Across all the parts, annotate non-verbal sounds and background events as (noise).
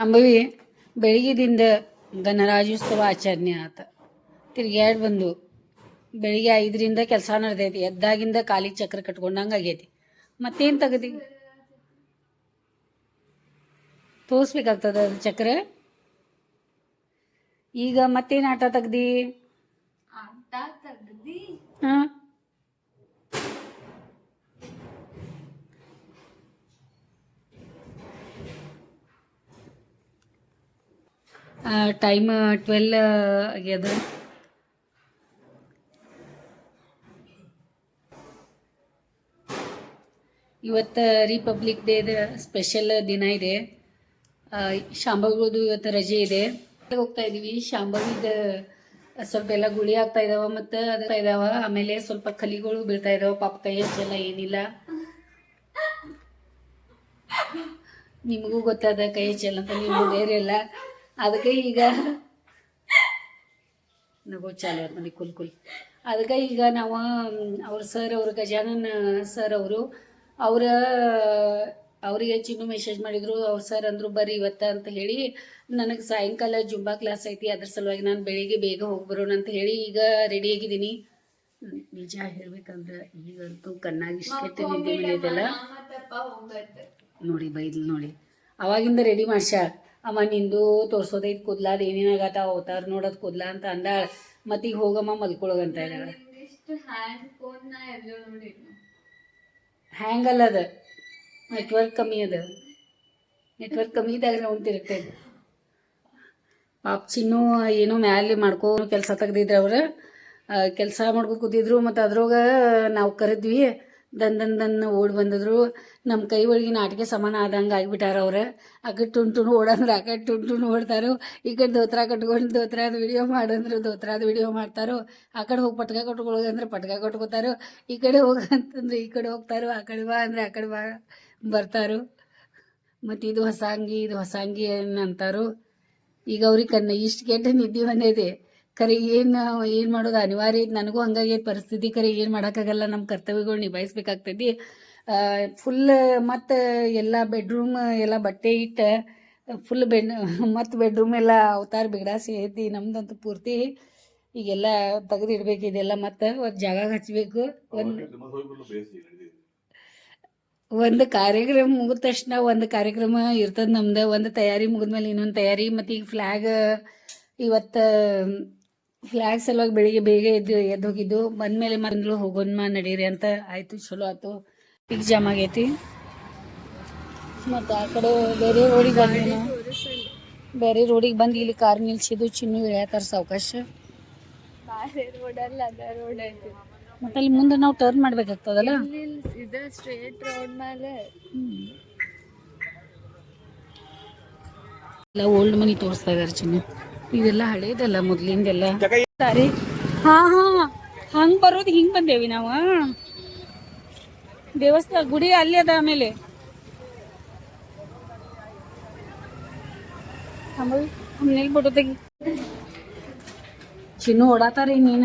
ಅಂಬವಿ ಬೆಳಗ್ಗೆದಿಂದ ಗಣರಾಜ್ಯೋತ್ಸವ ಆಚರಣೆ ಆತ. ತಿರ್ಗ್ಯಾಡ್ ಬಂದು ಬೆಳಿಗ್ಗೆ ಐದರಿಂದ ಕೆಲಸ ನಡೆದೈತಿ. ಎದ್ದಾಗಿಂದ ಕಾಲಿಗೆ ಚಕ್ರ ಕಟ್ಕೊಂಡಂಗೆ ಆಗೈತಿ ಮತ್ತೇನು ತೆಗದಿ? ತೋರಿಸ್ಬೇಕಾಗ್ತದ ಅದು ಚಕ್ರ? ಈಗ ಮತ್ತೇನು ಆಟ ತೆಗ್ದಿ? ಆಟ ತೆಗ್ದಿ? ಹಾಂ. ಟೈಮ್ ಟ್ವೆಲ್ ಆಗ್ಯದ. ಇವತ್ತು ರಿಪಬ್ಲಿಕ್ ಡೇದ ಸ್ಪೆಷಲ್ ದಿನ ಇದೆ. ಶಾಂಭವಿಗಳದು ಇವತ್ತು ರಜೆ ಇದೆ. ಹೋಗ್ತಾ ಇದೀವಿ. ಶಾಂಬಾವಿದ ಸ್ವಲ್ಪ ಎಲ್ಲ ಗುಳಿ ಆಗ್ತಾ ಇದಾವ ಮತ್ತು ಅದಕ್ಕ ಇದಾವ. ಆಮೇಲೆ ಸ್ವಲ್ಪ ಕಲಿಗಳು ಬೀಳ್ತಾ ಇದಾವ. ಪಾಪ ಕೈ ಹಚ್ಚಲ್ಲ ಏನಿಲ್ಲ. ನಿಮಗೂ ಗೊತ್ತಾದ ಕೈ ಹಚ್ಚಲ್ಲ ಅಂತ ನೀವು ಬೇರೆ ಇಲ್ಲ. ಅದಕ್ಕೆ ಈಗ ನಗೋ ಚಾಲು ಆಯ್ತು ನೋಡಿ ಕುಲ್ ಕುಲ್. ಅದಕ್ಕೆ ಈಗ ನಾವು ಅವ್ರ ಸರ್ ಅವ್ರ ಗಜಾನನ್ ಸರ್ ಅವರು ಅವರ ಅವರಿಗೆ ಚಿನ್ನು ಮೆಸೇಜ್ ಮಾಡಿದ್ರು. ಅವ್ರು ಸರ್ ಅಂದರು ಬರ್ರಿ ಇವತ್ತ ಅಂತ ಹೇಳಿ ನನಗೆ ಸಾಯಂಕಾಲ ಜುಂಬಾ ಕ್ಲಾಸ್ ಐತಿ ಅದ್ರ ಸಲುವಾಗಿ ನಾನು ಬೆಳಿಗ್ಗೆ ಬೇಗ ಹೋಗ್ಬರೋಣ ಅಂತ ಹೇಳಿ ಈಗ ರೆಡಿ ಆಗಿದ್ದೀನಿ. ನಿಜ ಹೇಳ್ಬೇಕಂದ್ರೆ ಈಗಂತೂ ಕಣ್ಣಾಗಿ ಇಷ್ಟಕ್ಕೆ ನಿದ್ದೆ ನೋಡಿ ಬೈದ್ಲು ನೋಡಿ. ಅವಾಗಿಂದ ರೆಡಿ ಮಾಡ್ಸ್ಯಾಳ ಅಮ್ಮ ನಿಂದು ತೋರ್ಸೋದೈತಿ ಕೂದ್ಲ ಅದು ಏನೇನಾಗತ್ತ ಅವತಾರ ನೋಡೋದು ಕೂದ್ಲ ಅಂತ ಅಂದಾಳ. ಮತ್ತೀಗ ಹೋಗಮ್ಮ ಮಲ್ಕೊಳಗಂತ ನೋಡಿಲ್ಲ ಹ್ಯಾಂಗ್ ಅಲ್ಲ ಅದ. ನೆಟ್ವರ್ಕ್ ಕಮ್ಮಿ ಅದ. ನೆಟ್ವರ್ಕ್ ಕಮ್ಮಿ ಇದ್ದಾಗ ತಿರುಗ್ತೈತಿ ಪಾಪ ಚಿನ್ನು ಏನೋ ಮ್ಯಾಲೆ ಮಾಡ್ಕೋ ಕೆಲಸ ತೆಗ್ದಿದ್ರು ಅವ್ರು. ಕೆಲಸ ಮಾಡ್ಕೊ ಕೂತಿದ್ರು ಮತ್ತು ಅದ್ರೊಳಗೆ ನಾವು ಕರೆದ್ವಿ. ದನ್ ದನ್ ದನ್ ಓಡಿ ಬಂದಿದ್ರು. ನಮ್ಮ ಕೈ ಒಳಗಿನ ಆಟಿಕೆ ಸಮಾನ ಆದಂಗೆ ಆಗಿಬಿಟ್ಟಾರ ಅವ್ರು. ಆ ಕಡೆ ಟುಣ್ ಟುಣ್ ಓಡಂದ್ರೆ ಆ ಕಡೆ ಟುಣ್ ಟುಣ್ ಓಡ್ತಾರೋ. ಈ ಕಡೆ ದೋತ್ರ ಕಟ್ಕೊಂಡು ದೋತ್ರಾದ ವಿಡಿಯೋ ಮಾಡಂದ್ರೆ ದೋತ್ರಾದ ವಿಡಿಯೋ ಮಾಡ್ತಾರೋ. ಆ ಕಡೆ ಹೋಗಿ ಪಟ್ಕ ಕಟ್ಕೊಳ್ಳೋದಂದ್ರೆ ಪಟ್ಕ ಕಟ್ಕೋತಾರೋ. ಈ ಕಡೆ ಹೋಗಂತಂದ್ರೆ ಈ ಕಡೆ ಹೋಗ್ತಾರೋ, ಆ ಕಡೆ ಬಾ ಅಂದರೆ ಆ ಕಡೆ ಬಾ ಬರ್ತಾರೋ. ಮತ್ತು ಇದು ಹೊಸ ಅಂಗಿ, ಇದು ಹೊಸ ಅಂಗಿ ಏನಂತಾರೋ. ಈಗ ಅವ್ರಿಗೆ ಕನ್ನ ಇಷ್ಟು ಕೆಟ್ಟ ನಿದ್ದೆ ಬಂದೈತೆ. ಖರೆ ಏನು ಏನು ಮಾಡೋದು ಅನಿವಾರ್ಯ ಐತಿ, ನನಗೂ ಹಂಗಾಗೈತೆ ಪರಿಸ್ಥಿತಿ. ಖರೆ ಏನು ಮಾಡೋಕ್ಕಾಗಲ್ಲ ನಮ್ಮ ಕರ್ತವ್ಯಗಳು ನಿಭಾಯಿಸ್ಬೇಕಾಗ್ತೈತಿ. ಫುಲ್ ಮತ್ತು ಎಲ್ಲ ಬೆಡ್ರೂಮ್ ಎಲ್ಲ ಬಟ್ಟೆ ಇಟ್ಟು ಫುಲ್ ಬೆಡ್ ಮತ್ತು ಬೆಡ್ರೂಮ್ ಎಲ್ಲ ಅವತಾರ ಬಿಗಡಾಸಿ ಐತಿ ನಮ್ದಂತೂ ಪೂರ್ತಿ ಈಗೆಲ್ಲ ತೆಗೆದಿಡ್ಬೇಕು ಇದೆಲ್ಲ ಮತ್ತು ಒಂದು ಜಾಗ ಹಚ್ಚಬೇಕು ಒಂದು ಒಂದು ಕಾರ್ಯಕ್ರಮ ಮುಗಿದ ತಕ್ಷಣ ಒಂದು ಕಾರ್ಯಕ್ರಮ ಇರ್ತದೆ ನಮ್ದು, ಒಂದು ತಯಾರಿ ಮುಗಿದ್ಮೇಲೆ ಇನ್ನೊಂದು ತಯಾರಿ. ಮತ್ತು ಈಗ ಫ್ಲ್ಯಾಗ್ ಇವತ್ತು ಫ್ಲ್ಯಾಗ್ ಸಲುವಾಗಿ ಬೆಳಿಗ್ಗೆ ಬೇಗ ಎದ್ದು ಎದ್ದು ಹೋಗಿದ್ದು ಬಂದಮೇಲೆ ಹೋಗೋಣ ನಡೀರಿ ಅಂತ ಆಯಿತು ಚಲೋ ಆಯ್ತು. ಈಗ ಜಾಮ್ ಆಗೈತಿ. ಮತ್ತು ಆ ಕಡೆ ಬೇರೆ ರೋಡಿಗೆ ಬಂದ್ವಿ ಬೇರೆ ರೋಡಿಗೆ ಬಂದು ಇಲ್ಲಿ ಕಾರ್ ನಿಲ್ಸಿದ್ದು ಚಿನ್ನು ಇಳ್ಯಾತಾರ ಸಾವಕಾಶ ಮತ್ತೆ ಅಲ್ಲಿ ಮುಂದೆ ನಾವು ಟರ್ನ್ ಮಾಡ್ಬೇಕಾಗ್ತದಲ್ಲ? ಇಲ್ಲಿ ಇದ ಸ್ಟ್ರೇಟ್ ರೋಡ್ ಮೇಲೆ. ಎಲ್ಲ ಓಲ್ಡ್ ಮನಿ ತೋರಿಸ್ತಾ ಇದಾರೆ ಚಿನ್ನು. ಇದೆಲ್ಲ ಹಳೇದಲ್ಲ ಮೊದ್ಲಿಂದೆಲ್ಲ? ಸಾರಿ. ಹಾ ಹಾ. ಹಂಗ್ ಬರೋದು ಹಿಂಗ್ ಬಂದೇವಿ ನಾವ. ದೇವಸ್ಥಾನ ಗುಡಿ ಅಲ್ಲಿ ಅದ ಆಮೇಲೆ. ನಿಲ್ಬಿಟ್ಟು ತೆಗಿ. ಚಿನ್ನು ಓಡಾತಾರಿ ನೀನ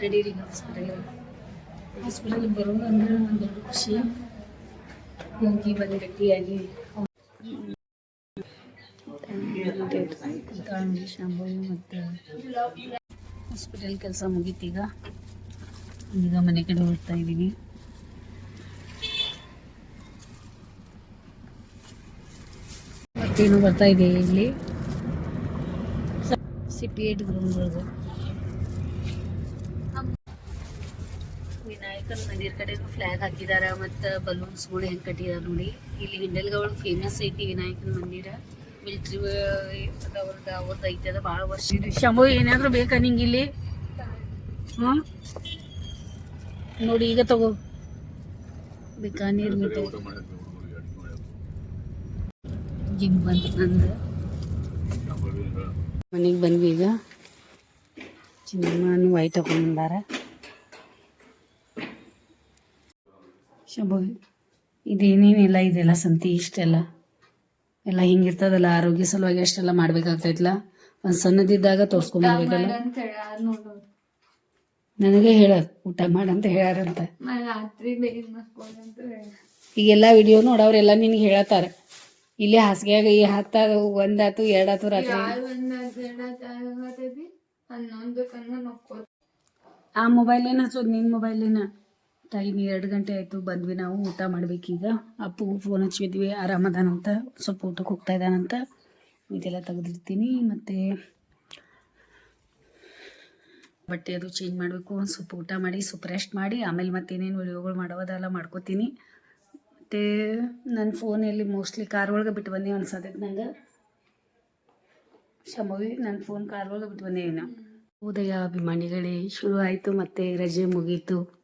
ನಡೀರಿ ಹಾಸ್ಪಿಟಲ್ ಬರೋದು ಅಂದ್ರೆ ಒಂದು ದೊಡ್ಡ ಖುಷಿ. ಹೋಗಿ ಬಂದು ಗಟ್ಟಿಯಾಗಿ ಮತ್ತು ಹಾಸ್ಪಿಟಲ್ ಕೆಲಸ ಮುಗೀತೀಗ? ಈಗ ಮನೆ ಕಡೆ ಹೋಗ್ತಾ ಇದ್ದೀವಿ ಮತ್ತೇನು ಬರ್ತಾ ಇದೆ ಇಲ್ಲಿ? ಸಿಟಿ ಏಟ್ ಗ್ರೌಂಡ್ ವಿನಾಯಕನ ಮಂದಿರ ಕಡೆನೂ ಫ್ಲಾಗ್ ಹಾಕಿದಾರ, ಮತ್ತು ಬಲೂನ್ಸ್ಗಳು ಹೆಂಗೆ ಕಟ್ಟಿದಾರ ನೋಡಿ. ಇಲ್ಲಿ ಹಿಂಡಲ್ಗೌಳ ಫೇಮಸ್ ಐತಿ ವಿನಾಯಕನ ಮಂದಿರ. ಮಿಲ್ಟ್ರಿ ಅವ್ರದ್ದು ಅವ್ರದ್ದು ಐತೆ ಅದ ಭಾಳ ವರ್ಷ ಇದು. ಶಂಭು ಏನಾದರೂ ಬೇಕಾ ನಿಂಗೆ ಇಲ್ಲಿ ಹಾಂ ನೋಡಿ ಈಗ ತಗೋ. ಬಿಕಾನೀರ್ ಮಿಠಾಯಿ ಜಿಮ್ ಬಂತು ನಂದು. ಮನೆಗೆ ಬಂದ್ವಿ ಈಗ. ಚಿನ್ನಮ್ಮನು ವೈಟ್ ಹಾಕೊಂಡ್ಬಂದಾರ ಶಂಭು ಇದೇನೇನಿಲ್ಲ ಇದೆಲ್ಲ ಸಂತಿ ಇಷ್ಟೆಲ್ಲ? ಎಲ್ಲ ಹಿಂಗಿರ್ತದಲ್ಲ ಆರೋಗ್ಯ ಸಲುವಾಗಿ ಅಷ್ಟೆಲ್ಲ ಮಾಡ್ಬೇಕಾಗ್ತೈತ್ಲ ಒಂದು ಸಣ್ಣದಿದ್ದಾಗ ತೋರ್ಸ್ಕೊಂಡ್ಬೇಕಲ್ಲ ನನಗೆ ಹೇಳ ಊಟ ಮಾಡಂತ ಹೇಳ್ಯಾರಂತ ಮ ರಾತ್ರಿ ಬೇಗ ಮಕ್ಕೊಂಡಂತ ಹೇಳ ಈಗೆಲ್ಲ ವಿಡಿಯೋ ನೋಡವ್ರೆಲ್ಲ ನಿನಗೆ ಹೇಳತ್ತಾರ. ಇಲ್ಲಿ ಹಾಸಿಗೆಯಾಗ ಈ ಹತ್ತಾಗ ಒಂದಾತು ಎರಡಾತು ರಾತ್ರಿ. ಆ ಮೊಬೈಲ್ ಏನ ಹಚ್ಚೋದು? ನಿನ್ ಆ ಏನ? ಟೈಮ್ ಎರಡು ಗಂಟೆ ಆಯಿತು, ಬಂದ್ವಿ ನಾವು, ಊಟ ಮಾಡ್ಬೇಕೀಗ ಅಪ್ಪು ಫೋನ್ ಹಚ್ಚಿದ್ವಿ ಆರಾಮದಾನಂತ ಸ್ವಲ್ಪ ಊಟಕ್ಕೆ ಹೋಗ್ತಾ ಇದ್ದಾನಂತ. ಇದೆಲ್ಲ ತೆಗೆದಿರ್ತೀನಿ ಮತ್ತು ಬಟ್ಟೆ ಅದು ಚೇಂಜ್ ಮಾಡಬೇಕು ಒಂದು ಸ್ವಲ್ಪ ಊಟ ಮಾಡಿ, ಸ್ವಲ್ಪ ರೆಸ್ಟ್ ಮಾಡಿ, ಆಮೇಲೆ ಮತ್ತೇನೇನು ವಿಡಿಯೋಗಳು ಮಾಡೋದೆಲ್ಲ ಮಾಡ್ಕೋತೀನಿ. ಮತ್ತು ನನ್ನ ಫೋನಲ್ಲಿ ಮೋಸ್ಟ್ಲಿ ಕಾರ್ ಒಳಗೆ ಬಿಟ್ಟು ಬಂದೆ ಅನ್ಸತೈತೆ ನಂಗೆ. ಶಂಭವಿ ನನ್ನ ಫೋನ್ ಕಾರ್ ಒಳಗೆ ಬಿಟ್ಟು ಬಂದೆ ಏನೋ ಉದಯ, ಅಭಿಮಾನಿಗಳೇ, ಶುರು ಆಯಿತು, ಮತ್ತು ರಜೆ ಮುಗೀತು.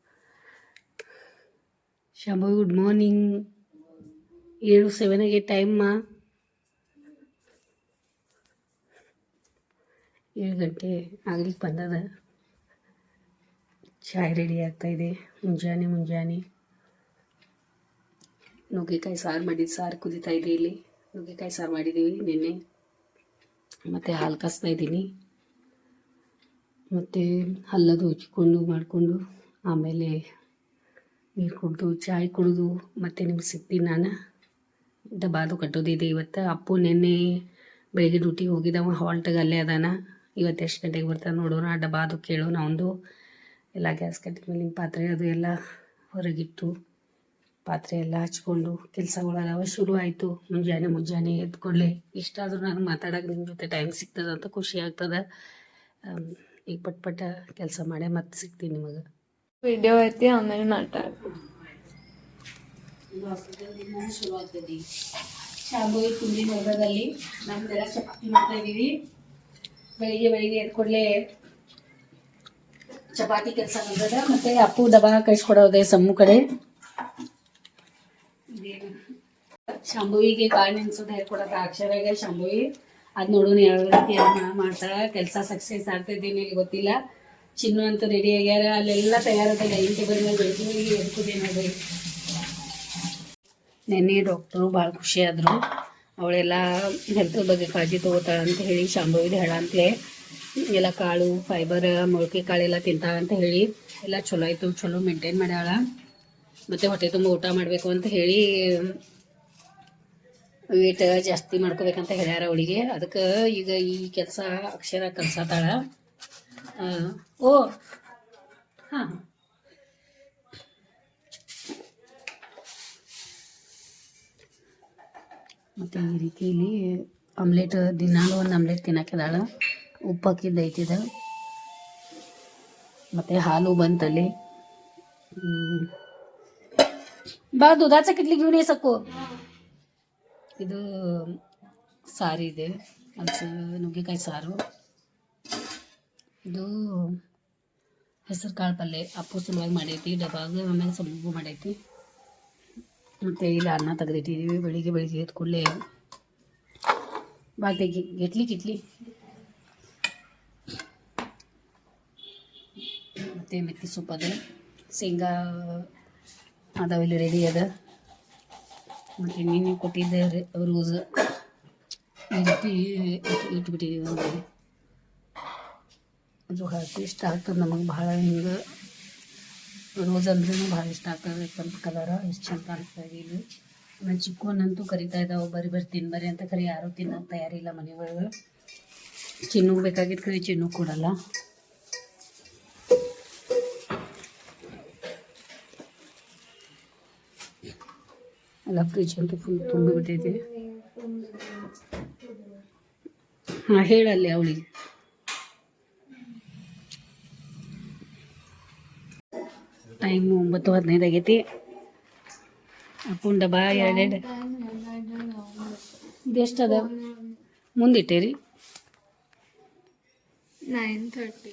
ಶಂಭವಿ ಗುಡ್ ಮಾರ್ನಿಂಗ್ ಏಳು ಸೆವೆನಗೆ ಟೈಮ್ ಏಳು ಗಂಟೆ ಆಗ್ಲಿಕ್ಕೆ ಬಂದದ. ಚಾಯ್ ರೆಡಿ ಆಗ್ತಾಯಿದೆ ಮುಂಜಾನೆ ಮುಂಜಾನೆ. ನುಗ್ಗೆಕಾಯಿ ಸಾರು ಮಾಡಿದ್ದು ಸಾರು ಕುದೀತಾ ಇದೆ ಇಲ್ಲಿ. ನುಗ್ಗೆಕಾಯಿ ಸಾರು ಮಾಡಿದ್ದೀವಿ ನಿನ್ನೆ. ಮತ್ತು ಹಾಲು ಕಾಸ್ತಾ ಇದ್ದೀನಿ. ಮತ್ತು ಹಲ್ಲದು ಉಜ್ಕೊಂಡು ಮಾಡಿಕೊಂಡು ಆಮೇಲೆ ನೀರು ಕುಡಿದು, ಚಾಯ್ ಕುಡಿದು, ಮತ್ತೆ ನಿಮ್ಗೆ ಸಿಗ್ತೀನಿ ನಾನು ಡಬ್ಬಾದು ಕಟ್ಟೋದಿದೆ ಇವತ್ತು ಅಪ್ಪು ನಿನ್ನೆ ಬೆಳಿಗ್ಗೆ ಡ್ಯೂಟಿಗೆ ಹೋಗಿದ್ದವ ಹಾಲ್ಟಾಗ ಅಲ್ಲೇ ಅದಾನ. ಇವತ್ತು ಎಷ್ಟು ಗಂಟೆಗೆ ಬರ್ತಾನೆ ನೋಡೋಣ ಡಬಾದು ಕೇಳೋಣ ಅವನು ಎಲ್ಲ ಗ್ಯಾಸ್ ಕಟ್ಟಿದ ಮೇಲೆ ಪಾತ್ರೆ ಅದು ಎಲ್ಲ ಹೊರಗಿಟ್ಟು ಪಾತ್ರೆ ಎಲ್ಲ ಹಚ್ಕೊಂಡು ಕೆಲಸಗಳಾದವ ಶುರು ಆಯಿತು. ಮುಂಜಾನೆ ಮುಂಜಾನೆ ಎದ್ಕೊಳ್ಳಿ ಇಷ್ಟಾದರೂ ನಾನು ಮಾತಾಡೋಕೆ ನಿಮ್ಮ ಜೊತೆ ಟೈಮ್ ಸಿಗ್ತದೆ ಅಂತ ಖುಷಿ ಆಗ್ತದೆ. ಈಗ ಪಟ್ ಪಟ್ಟ ಕೆಲಸ ಮಾಡೇ, ಮತ್ತೆ ಸಿಗ್ತೀನಿ ನಿಮಗೆ. ವಿಡಿಯೋ ಐತಿ ಆಮೇಲೆ ಮಾತಾಡ ಶುರು ಆಗ್ತದೆ ಶಾಂಭವಿ ಕುಂದಿನ ವರ್ಗದಲ್ಲಿ ನಮ್ದೆಲ್ಲ ಚಪಾತಿ ಮಾಡ್ತಾ ಇದ್ದೀವಿ ಬೆಳಿಗ್ಗೆ ಬೆಳಿಗ್ಗೆ ಎದ್ಕೊಡ್ಲೆ ಚಪಾತಿ ಕೆಲಸ ಬಂದದ ಮತ್ತೆ ಅಪ್ಪು ದಬಾ ಕಳಿಸ್ಕೊಡೋದೆ ಸಮ್ಮು ಕಡೆ ಶಾಂಭವಿಗೆ ಕಾಳು ನೆನ್ಸೋದು ಹೇಳ್ಕೊಡೋದು ಅಕ್ಷರಾಗ ಶಾಂಭವಿ ಅದ್ ನೋಡೋಣ ಯಾವ ರೀತಿ ಮಾಡ್ತಾಳ ಕೆಲಸ ಸಕ್ಸಸ್ ಆಗ್ತಾ ಇದ್ದೀನಿ ಗೊತ್ತಿಲ್ಲ ಚಿನ್ನು ಅಂತ ರೆಡಿ ಆಗ್ಯಾರ, ಅಲ್ಲೆಲ್ಲ ತಯಾರದ ಡೈನಿಂಗ್ ಟೇಬಲ್ ಮೇಲೆ ಬೆಳಿಗ್ಗೆ ಬೆಳಿಗ್ಗೆ ನೆನ್ನೆ ಡಾಕ್ಟ್ರು ಭಾಳ ಖುಷಿ ಆದರು. ಅವಳೆಲ್ಲ ಹೆಲ್ತ್ ಬಗ್ಗೆ ಕಾಳಜಿ ತೊಗೋತಾಳೆ ಅಂತ ಹೇಳಿ, ಶಾಂಭವಿದ ಹೇಳ ಅಂತಲೇ. ಎಲ್ಲ ಕಾಳು ಫೈಬರ್ ಮೊಳಕೆ ಕಾಳೆಲ್ಲ ತಿಂತಾಳೆ ಅಂತ ಹೇಳಿ, ಎಲ್ಲ ಚಲೋ ಆಯಿತು, ಚಲೋ ಮೇಂಟೈನ್ ಮಾಡ್ಯಾಳ. ಮತ್ತು ಹೊಟ್ಟೆ ತುಂಬ ಊಟ ಮಾಡಬೇಕು ಅಂತ ಹೇಳಿ ವೇಟ್ ಜಾಸ್ತಿ ಮಾಡ್ಕೋಬೇಕಂತ ಹೇಳ್ಯಾರ ಅವಳಿಗೆ. ಅದಕ್ಕೆ ಈಗ ಈ ಕೆಲಸ ಅಕ್ಷರ ಕಲ್ಸತ್ತಾಳ ಆ, ಓ ಹಾಂ ಮತ್ತು ಈ ರೀತಿಯಲ್ಲಿ ಆಮ್ಲೆಟ್ ದಿನಾಲು ಒಂದು ಆಮ್ಲೆಟ್ ತಿನ್ನಕ್ಕಿದಾಳ ಉಪ್ಪು ಹಾಕಿದ್ದು ಐತಿದ ಮತ್ತು ಹಾಲು ಬಂತಲ್ಲಿ ಹ್ಮ್. ಬಾ ದುಧಾಚ ಕಿಟ್ಲಿ घेऊन ये ಸಕ್ಕು ಇದು ಸಾರು ಇದೆ ಅದು ನುಗ್ಗೆಕಾಯಿ ಸಾರು ಇದು ಹೆಸರು ಕಾಳು ಪಲ್ಯ ಅಪ್ಪು ಸಲುವಾಗಿ ಮಾಡೈತಿ, ಡಬ್ಬಾಗ ಆಮೇಲೆ ಸೊಂಬು ಮಾಡೈತಿ. ಮತ್ತು ಇಲ್ಲ, ಅನ್ನ ತೆಗೆದಿಟ್ಟಿದ್ದೀವಿ ಬೆಳಿಗ್ಗೆ ಬೆಳಿಗ್ಗೆ ಎದ್ದು ಕೂಡಲೇ ಬಾಗ್ಲಿಗೆ ಗಿಟ್ಲಿ ಗಿಟ್ಲಿ ಮತ್ತು ಮೆತ್ತಿ ಸೊಪ್ಪು ಅದ. ಶೇಂಗಾ ಅದಾವ ಇಲ್ಲಿ ರೆಡಿ ಅದ. ಮತ್ತು ನೀನು ಕೊಟ್ಟಿದ್ದೆ ರೋಸ್. ಈ ರೀತಿ ಇಟ್ಬಿಟ್ಟಿದ್ದೀವಿ ನೋಡಿ ಅದು ಹಾಕಿ ಇಷ್ಟ ಆಗ್ತದೆ ನಮಗೆ ಭಾಳ ಹಿಂಗೆ ರೋಸ್ ಅಂದ್ರೂ ಭಾಳ ಇಷ್ಟ ಆಗ್ತದೆ. ಕೆಂಪು ಕಲರ ಎಷ್ಟು ಚಂದ ಕಾಣಿಸ್ತಾ ಇದೆ ಇದು ಆಮೇಲೆ ಚಿಕ್ಕವನ್ನಂತೂ ಕರಿತಾ ಇದ್ದಾವೆ ಬರಿ ಬರಿ ತಿನ್ಬರಿ ಅಂತ ಕರಿ ಯಾರೂ ತಿನ್ನೋಕೆ ತಯಾರಿಲ್ಲ ಮನೆ ಒಳಗೆ ಚಿನ್ನು ಬೇಕಾಗಿದ್ದು ಕರಿ, ಚಿನ್ನು ಕೊಡಲ್ಲ. ಎಲ್ಲ ಫ್ರಿಜ್ ಅಂತೂ ಫುಲ್ ತುಂಬಿಬಿಟ್ಟೈತಿ. ಹಾಂ, ಹೇಳಲ್ಲಿ ಅವಳಿಗೆ ಟೈಮ್ ಒಂಬತ್ತು ಹದಿನೈದು ಆಗೈತಿ. ಅಪ್ಪುಂಡ ಬಾ ಎರಡೆರಡು. ಇದೆಷ್ಟು ಅದ? ಮುಂದಿಟ್ಟೇರಿ ನೈನ್ ತರ್ಟಿ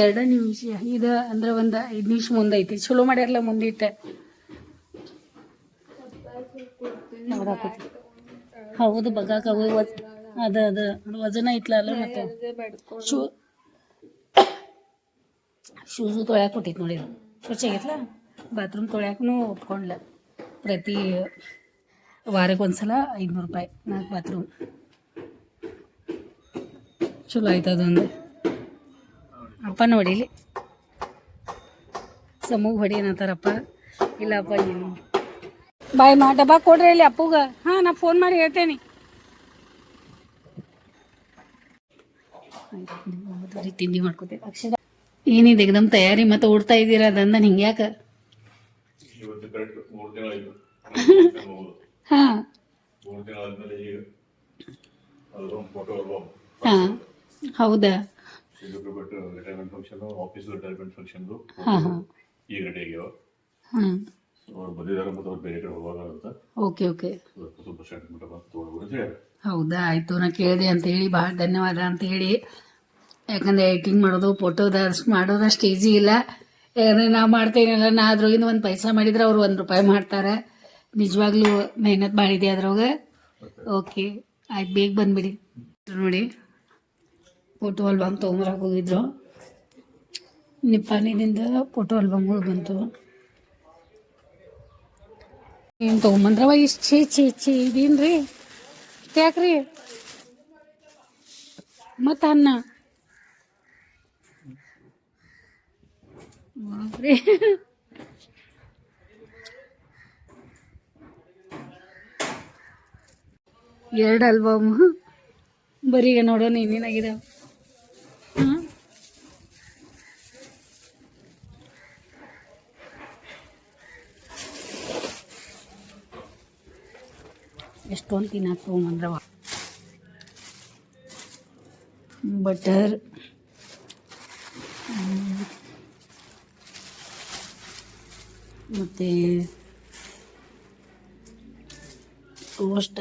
ಎರಡು ನಿಮಿಷ ಇದು ಅಂದ್ರೆ ಒಂದು ಐದು ನಿಮಿಷ ಮುಂದೆ ಐತಿ. ಚಲೋ ಮಾಡ್ಯಾರಲ್ಲ ಮುಂದಿಟ್ಟೆ ಹೌದು ಬಗಾಕ ಅದ ಅದ ವಜನ ಐತ್ಲ ಅಲ್ಲ ಮತ್ತೆ ಶೂ (coughs) ಶೂಸು ತೊಳ್ಯಾಕೆ ಕೊಟ್ಟಿತ್ತು ನೋಡಿ ಸ್ವಚ್ಛ ಆಗೈತಲ್ಲ ಬಾತ್ರೂಮ್ ತೊಳ್ಯಾಕೂ ಒಪ್ಕೊಂಡ್ಲ. ಪ್ರತಿ ವಾರಕ್ಕೆ ಒಂದ್ಸಲ ಐದುನೂರು ರೂಪಾಯಿ, ನಾಲ್ಕು ಬಾತ್ರೂಮ್. ಚಲೋ ಆಯ್ತು ಅದೊಂದು ಅಪ್ಪ ನೋಡಿಲಿ ಸಮೂಹ ಹೊಡಿ ಏನಂತಾರಪ್ಪ. ಇಲ್ಲಪ್ಪ, ಏನು ಬಾಯ್ ಮಾ, ಡಬ್ಬಾ ಕೊಡ್ರಿ ಇಲ್ಲಿ ಅಪ್ಪುಗ. ಹಾ, ನಾ ಫೋನ್ ಮಾಡಿ ಹೇಳ್ತೇನೆ. ತಿಂಡಿ ಮಾಡ್ಕೋತೇವೆ ಅಕ್ಷರ ಏನಿದೆ? ಎಕ್ದಮ್ ತಯಾರಿ ಮತ್ತೆ ಓಡ್ತಾ ಇದ್ದೀರಾ? ಕರೆಕ್ಟ್ ಮೂರು ತಿಂಗಳಾಯ್ತು ಹಾ. ಹಾ. ಹೌದಾ? Okay okay. ಹೌದಾ? ಆಯ್ತು. ನಾ ಕೇಳಿದೆ ಅಂತ ಹೇಳಿ. ಬಹಳ ಧನ್ಯವಾದ ಅಂತ ಹೇಳಿ. ಯಾಕಂದ್ರೆ ಎಡಿಟಿಂಗ್ ಮಾಡೋದು ಫೋಟೋದ ಮಾಡೋದು ಅಷ್ಟು ಈಸಿ ಇಲ್ಲ. ಯಾಕಂದ್ರೆ ನಾವು ಮಾಡ್ತೇನಲ್ಲ, ನಾ ಅದ್ರೊಳಗಿಂದ ಒಂದು ಪೈಸಾ ಮಾಡಿದ್ರೆ ಅವ್ರು ಒಂದು ರೂಪಾಯಿ ಮಾಡ್ತಾರೆ. ನಿಜವಾಗ್ಲೂ ಮೆಹನತ್ ಮಾಡಿದೆ ಅದ್ರೊಳಗೆ? ಓಕೆ ಆಯ್ತು, ಬೇಗ ಬಂದ್ಬಿಡಿ. ನೋಡಿ ಫೋಟೋ ಆಲ್ಬಮ್ ತೊಗೊಂಬರಕ್ಕೆ ಹೋಗಿದ್ರು. ನಿಪ್ಪಾನಿದಿಂದ ಫೋಟೋ ಆಲ್ಬಮ್ಗಳು ಬಂತು. ಏನು ತೊಗೊಂಬಂದ್ರವ? ಇಷ್ಟು, ಛೀ ಛೀ ಛೀ, ಇದೀನ್ರಿ? ಯಾಕ್ರಿ ಮತ್ತ ಅನ್ನ? ಬಾಪ್ರೆ. ಎರಡು ಆಲ್ಬಮ್ ಬರೀ ಈಗ ನೋಡೋಣ ಇನ್ನೇನಾಗಿದಾವ ಎಷ್ಟೊಂದು ತಿನ್ನಕ್ಕೆ ತೊಗೊಂಬಂದ್ರವ. ಬಟರ್. ಮತ್ತು ಅಷ್ಟ.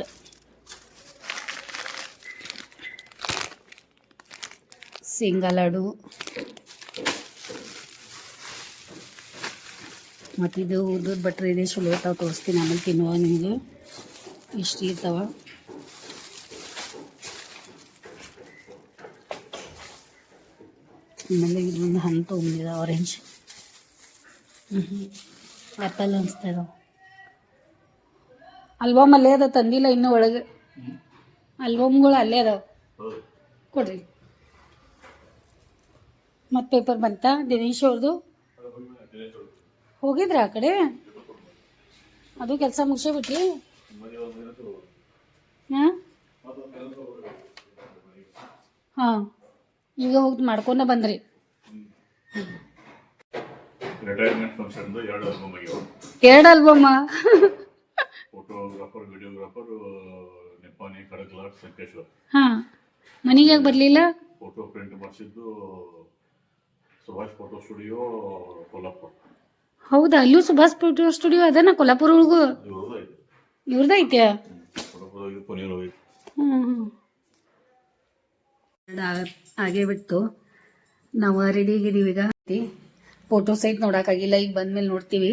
ಶೇಂಗಾ ಲಾಡು ಮತ್ತು ಇದು ಉದ್ದು ಬಟ್ರೆ ಇದೆ, ಚಲೋ ಇರ್ತಾವೆ ತೋರಿಸ್ತೀನಿ ಆಮೇಲೆ ತಿನ್ನುವ ನಿಮಗೆ. ಇಷ್ಟು ಇರ್ತಾವ. ಆಮೇಲೆ ಇದೊಂದು ಹಣ್ಣು ತೊಗೊಂಡಿದ ಆರೆಂಜ್ ಆ್ಯಪಲ್ ಅನಿಸ್ತದ. ಆಲ್ಬಮ್ ಅಲ್ಲೇ ಅದ, ತಂದಿಲ್ಲ ಇನ್ನು ಒಳಗೆ. ಆಲ್ಬಮ್ಗಳು ಅಲ್ಲೇ ಅದಾವೆ. ಕೊಡ್ರಿ. ಮತ್ತು ಪೇಪರ್ ಬಂತಾ? ದಿನೇಶ್ ಅವ್ರದ್ದು ಹೋಗಿದ್ರ ಆ ಕಡೆ? ಅದು ಕೆಲಸ ಮುಗಿಸೇ ಹಾಂ? ಹಾಂ. ಈಗ ಹೋಗಿ ಮಾಡ್ಕೊಂಡ ಬಂದ್ರಿ. ರಿಟೈರ್ಮೆಂಟ್ ಫಂಕ್ಷನ್ ಎರಡು ಆಲ್ಬಮ್ ಆಗ್ಯಾವ ಎರಡು album photographer videographer Nipani Kadaklat Sankeshwar ಹಾಂ. ಮನೆಗೆ ಯಾಕೆ ಬರಲಿಲ್ಲ? ಫೋಟೋ ಪ್ರಿಂಟ್ ಮಾಡಿಸಿದ್ದು ಸುಭಾಷ್ ಫೋಟೋ ಸ್ಟುಡಿಯೋ ಕೊಲ್ಲಾಪುರ ಹೌದಾ? ಅಲ್ಲೂ ಸುಭಾಷ್ ಫೋಟೋ ಸ್ಟುಡಿಯೋ ಅದನ್ನ ಕೊಲ್ಲಾಪುರ ಒಳಗೂ ಇವ್ರದ್ದು ಐತೆ. ಆಗೇ ಬಿಟ್ಟು ನಾವು ರೆಡಿ ಆಗಿದ್ದೀವಿ ಈಗ. ಫೋಟೋ ಸಹಿತ ನೋಡೋಕ್ಕಾಗಿಲ್ಲ ಈಗ ಬಂದ್ಮೇಲೆ ನೋಡ್ತೀವಿ.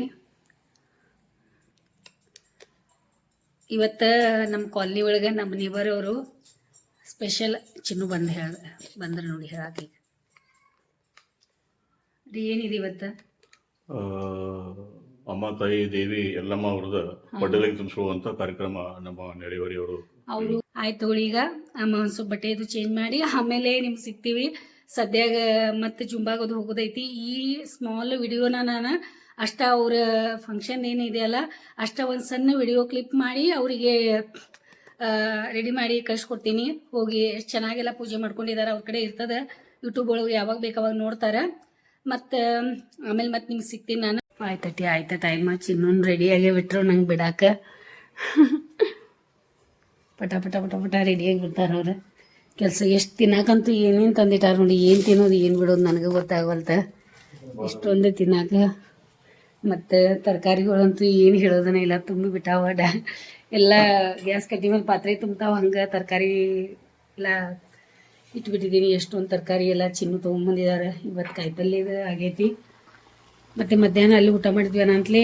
ಇವತ್ತು ನಮ್ಮ ಕಾಲನಿ ಒಳಗೆ ನಮ್ಮ ನೇಬರ್ ಅವರು ಸ್ಪೆಷಲ್ ಚಿನ್ನು ಬಂದು ಹೇಳ ಬಂದ್ರೆ ನೋಡಿ ಹೇಳಕ್ಕೆ ರೀ ಏನಿದೆ ಇವತ್ತು? ಅಮ್ಮ ತಾಯಿ ದೇವಿ ಎಲ್ಲಮ್ಮ ಅವ್ರದ ಬಡ್ಡಲಿಗೆ ತುಂಬಿಸುವಂತ ಕಾರ್ಯಕ್ರಮ ನಮ್ಮ ನೆರೆಹೊರೆ ಅವರು ಅವರು ಆಯ್ತು ಈಗ. ಅಮ್ಮ ಒಂದು ಸ್ವಲ್ಪ ಬಟ್ಟೆ ಇದು ಚೇಂಜ್ ಮಾಡಿ ಆಮೇಲೆ ನಿಮ್ಗೆ ಸಿಗ್ತೀವಿ. ಸದ್ಯಾಗ ಮತ್ತೆ ಜುಂಬಾಗೋದು ಹೋಗೋದೈತಿ. ಈ ಸ್ಮಾಲ್ ವಿಡಿಯೋನ ನಾನು ಅಷ್ಟ ಅವ್ರ ಫಂಕ್ಷನ್ ಏನಿದೆಯಲ್ಲ ಅಷ್ಟ ಒಂದು ಸಣ್ಣ ವಿಡಿಯೋ ಕ್ಲಿಪ್ ಮಾಡಿ ಅವರಿಗೆ ರೆಡಿ ಮಾಡಿ ಕಳ್ಸಿಕೊಡ್ತೀನಿ. ಹೋಗಿ ಎಷ್ಟು ಚೆನ್ನಾಗೆಲ್ಲ ಪೂಜೆ ಮಾಡ್ಕೊಂಡಿದ್ದಾರೆ ಅವ್ರ ಕಡೆ ಇರ್ತದೆ. ಯೂಟ್ಯೂಬ್ ಒಳಗೆ ಯಾವಾಗ ಬೇಕು ಅವಾಗ ನೋಡ್ತಾರೆ. ಮತ್ತು, ಆಮೇಲೆ ಮತ್ತೆ ನಿಮ್ಗೆ ಸಿಗ್ತೀನಿ ನಾನು. ಆಯ್ತಟಿ ಆಯ್ತು ಟೈಮ್ ಇನ್ನೊಂದು ರೆಡಿಯಾಗೇ ಬಿಟ್ಟರು ನಂಗೆ ಬಿಡಾಕ. (laughs) ಪಟ ಪಟ ಪಟ ಪಟ ರೆಡಿಯಾಗಿ ಬಿಡ್ತಾರೆ ಅವ್ರು. ಕೆಲಸ ಎಷ್ಟು ತಿನ್ನಕಂತೂ ಏನೇನು ತಂದಿಟ್ಟಾರ ನೋಡಿ, ಏನು ತಿನ್ನೋದು, ಏನು ಬಿಡೋದು ನನಗೆ ಗೊತ್ತಾಗವಲ್ತ. ಇಷ್ಟೊಂದು ತಿನ್ನಾಕ. ಮತ್ತು ತರಕಾರಿಗಳಂತೂ ಏನು ಹೇಳೋದನ್ನ ಇಲ್ಲ, ತುಂಬಿ ಬಿಟ್ಟಾವ ಡ. ಎಲ್ಲ ಗ್ಯಾಸ್ ಕಟ್ಟಿ ಮೇಲೆ ಪಾತ್ರೆ ತುಂಬ್ತಾವ, ಹಂಗೆ ತರಕಾರಿ ಎಲ್ಲ ಇಟ್ಬಿಟ್ಟಿದ್ದೀನಿ ಎಷ್ಟೊಂದು ತರಕಾರಿ ಎಲ್ಲ ಚಿನ್ನು ತೊಗೊಂಬಂದಿದ್ದಾರೆ ಇವತ್ತು ಕಾಯಿಪಲ್ಯ ಆಗೈತಿ. ಮತ್ತು ಮಧ್ಯಾಹ್ನ ಅಲ್ಲಿ ಊಟ ಮಾಡಿದ್ವಿ ಅಂತಲೇ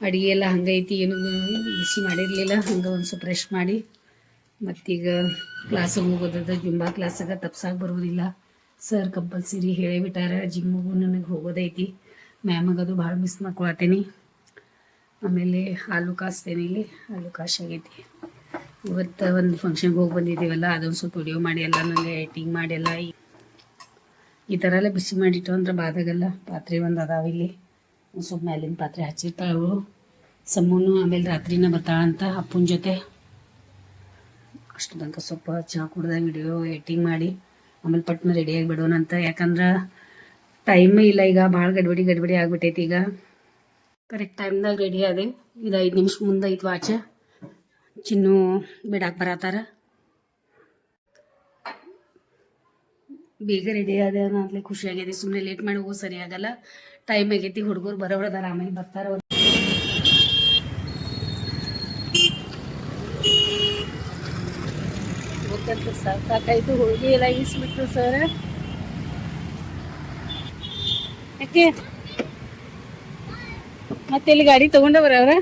ಅಡುಗೆ ಎಲ್ಲ ಹಂಗೈತಿ. ಏನು ಬಿಸಿ ಮಾಡಿರಲಿಲ್ಲ. ಹಂಗೆ ಒಂದು ಸ್ವಲ್ಪ ರೆಸ್ಟ್ ಮಾಡಿ ಮತ್ತೀಗ ಕ್ಲಾಸಿಗೆ ಹೋಗೋದದ ಜುಂಬಾ ಕ್ಲಾಸಾಗ ತಪ್ಸಾಗ ಬರೋದಿಲ್ಲ. ಸರ್ ಕಂಪಲ್ಸರಿ ಹೇಳೇ ಬಿಟ್ಟಾರ ಜಿಮ್ಮಿಗೂ ನನಗೆ ಹೋಗೋದೈತಿ. ಮ್ಯಾಮಗೆ ಅದು ಭಾಳ ಮಿಸ್ ಮಾಡ್ಕೊಳತ್ತೀನಿ. ಆಮೇಲೆ ಹಾಲು ಕಾಸ್ತೇನೆ ಇಲ್ಲಿ, ಹಾಲು ಕಾಸಾಗೈತಿ. ಇವತ್ತು ಒಂದು ಫಂಕ್ಷನ್ಗೆ ಹೋಗಿ ಬಂದಿದ್ದೀವಲ್ಲ, ಅದೊಂದು ಸ್ವಲ್ಪ ವಿಡಿಯೋ ಮಾಡಿ ಎಲ್ಲ ನನಗೆ ಎಡಿಟಿಂಗ್ ಮಾಡಿ ಎಲ್ಲ. ಈ- ಥರ ಎಲ್ಲ ಬಿಸಿ ಮಾಡಿಟ್ಟು ಅಂದ್ರೆ ಬಾದಾಗಲ್ಲ ಪಾತ್ರೆ ಒಂದು ಅದಾವ ಇಲ್ಲಿ. ಒಂದು ಸ್ವಲ್ಪ ಮ್ಯಾಲಿನ ಪಾತ್ರೆ ಹಚ್ಚಿರ್ತಾಳೆ ಸಮ್ಮೂನು ಆಮೇಲೆ ರಾತ್ರಿನ ಬರ್ತಾಳಂತ ಅಪ್ಪನ ಜೊತೆ. ಅಷ್ಟು ತನಕ ಸ್ವಲ್ಪ ಚಹಾ ಕುಡ್ದ ವಿಡಿಯೋ ಎಡಿಟಿಂಗ್ ಮಾಡಿ, ಆಮೇಲೆ ಪಟ್ನ ರೆಡಿಯಾಗಿ ಬಿಡೋಣ ಅಂತ. ಯಾಕಂದ್ರೆ ಟೈಮ್ ಇಲ್ಲ ಈಗ, ಭಾಳ ಗಡ್ಬಡಿ ಗಡ್ಬಡಿ ಆಗ್ಬಿಟ್ಟೈತಿ ಈಗ. ಕರೆಕ್ಟ್ ಟೈಮ್ದಾಗ ರೆಡಿ ಆದೆ. ಇದು ಐದು ನಿಮಿಷ ಮುಂದೆ ಐತಿ ವಾಚ ಚಿನ್ನು ಬಿಡಾಕ್ ಬರತ್ತಾರ. ಬೇಗ ರೆಡಿ ಆದ ಅಂತಲೇ ಖುಷಿ ಆಗೈತಿ ಸುಮ್ಮನೆ ಲೇಟ್ ಮಾಡಿ ಹೋಗೋ ಸರಿ ಆಗಲ್ಲ. ಟೈಮ್ ಆಗೈತಿ, ಹುಡುಗರು ಬರೋಬ್ರದಾರ, ಆಮೇಲೆ ಬರ್ತಾರ ಅವ್ರು ಗೊತ್ತಂತ ಸಾಕ್ ಸಾಕಾಯ್ತು ಹೋಳಿಗೆ ಎಲ್ಲ ಇಸ್ಬಿಟ್ರು ಸರ್. ಯಾಕೆ? ಮತ್ತೆ ಇಲ್ಲಿ ಗಾಡಿ ತಗೊಂಡವ್ರ ಅವ್ರ?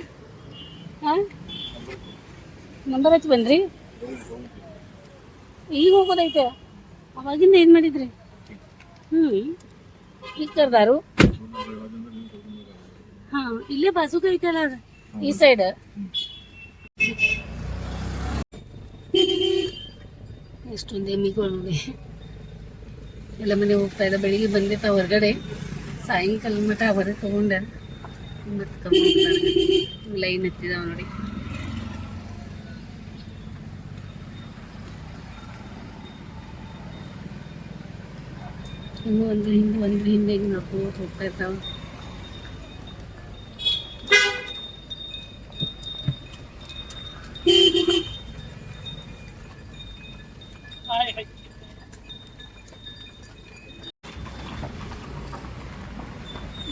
ನಂಬರ್ ಹಚ್ಚಿ ಬಂದ್ರಿ? ಈಗ ಹೋಗೋದೈತೆ. ಅವಾಗಿಂದ ಏನು ಮಾಡಿದ್ರಿ? ಹ್ಞೂ ಈಗ ಕರ್ದಾರು. ಹಾ, ಇಲ್ಲೇ ಬಾಜುಕ ಐತಲ್ಲ ಈ ಸೈಡ್ ಎಷ್ಟೊಂದು ಎಮ್ಮಿಗಳು ನೋಡಿ ಎಲ್ಲ ಮನೆ ಹೋಗ್ತಾ ಇಲ್ಲ ಬೆಳಿಗ್ಗೆ ಬಂದಿತ್ತ ಹೊರಗಡೆ ಸಾಯಂಕಾಲ ಮಟ ಹೊರಗೆ ತಗೊಂಡ ಮತ್ತೆ ಲೈನ್ ಹತ್ತಿದಾವ ನೋಡಿ ಹಿಂಗೆ ಒಂದು ಹಿಂದೆ ಒಂದು ಹಿಂದೆ ಹಿಂಗೆ ನಡ್ಕೊಂಡು ಹೋಗ್ತಾ ಇರ್ತಾವ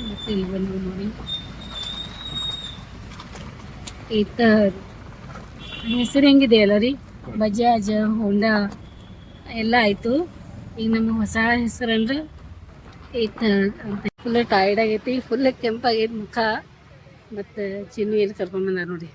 ಮತ್ತೆ ಇಲ್ಲಿ ಬಂದು ನೋಡಿ ಈತರ್ ಹೆಸರು ಹೆಂಗಿದೆ ಅಲ್ಲ ರೀ? ಬಜಾಜ್, ಹೋಂಡಾ ಎಲ್ಲ ಆಯಿತು. ಈಗ ನಮ್ಮ ಹೊಸ ಹೆಸರು ಅಂದ್ರೆ ಈತರ್ ಅಂತ. ಫುಲ್ ಟೈರ್ಡ್ ಆಗೈತಿ ಫುಲ್ ಕೆಂಪಾಗೈತಿ ಮುಖ. ಮತ್ತು ಚಿನ್ನು ಎಲ್ಲಿ ಕರ್ಕೊಂಬಂದಾರ ನೋಡಿ.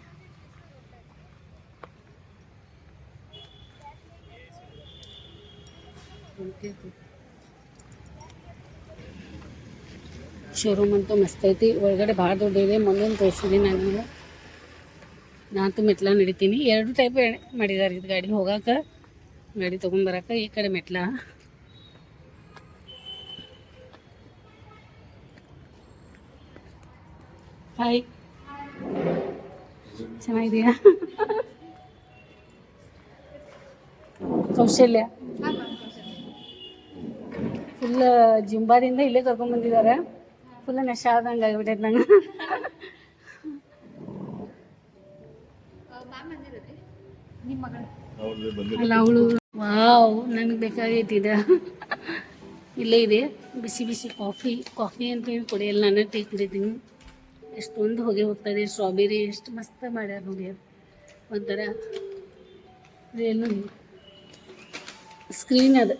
ಶೋರೂಮ್ ಅಂತೂ ಮಸ್ತ್ ಐತಿ. ಒಳಗಡೆ ಭಾಳ ದೊಡ್ಡ ಇದೆ, ಮೊನ್ನೆ ತೋರಿಸಿದ್ದೀನಿ ನಾನು. ನಾನಂತೂ ಮೆಟ್ಲ ನಡಿತೀನಿ. ಎರಡು ಟೈಪ್ ಮಾಡಿದ್ದಾರೆ ಇದು ಗಾಡಿ. ಹೋಗಾಕ ಗಾಡಿ ತೊಗೊಂಬರಾಕ ಈ ಕಡೆ ಮೆಟ್ಲ. ಹಾಯ್ ಚೆನ್ನಾಗಿದೆಯಾ ಕೌಶಲ್ಯ. ಫುಲ್ ಜಿಂಬಾದಿಂದ ಇಲ್ಲೇ ಕರ್ಕೊಂಡ್ ಬಂದಿದ್ದಾರೆ. ಫುಲ್ ನಶ ಆದಂಗೆ ಆಗ್ಬಿಟ್ಟೈತೆ ನಂಗೆ. ಅಲ್ಲ ಅವಳು ವಾವ್ ನನಗೆ ಬೇಕಾಗೈತಿ ಇದು. ಇಲ್ಲೇ ಇದೆ ಬಿಸಿ ಬಿಸಿ ಕಾಫಿ ಕಾಫಿ ಅಂತ ಹೇಳಿ ಕುಡಿಯಲ್ಲ ನಾನು ಟೀ ಕುಡಿತೀನಿ. ಎಷ್ಟೊಂದು ಹೊಗೆ ಹೋಗ್ತದೆ ಸ್ಟ್ರಾಬೆರಿ ಎಷ್ಟು ಮಸ್ತ್ ಮಾಡ್ಯಾರ ನೋಡಿ. ಒಂಥರ ಏನು ಸ್ಕ್ರೀನ್ ಅದು.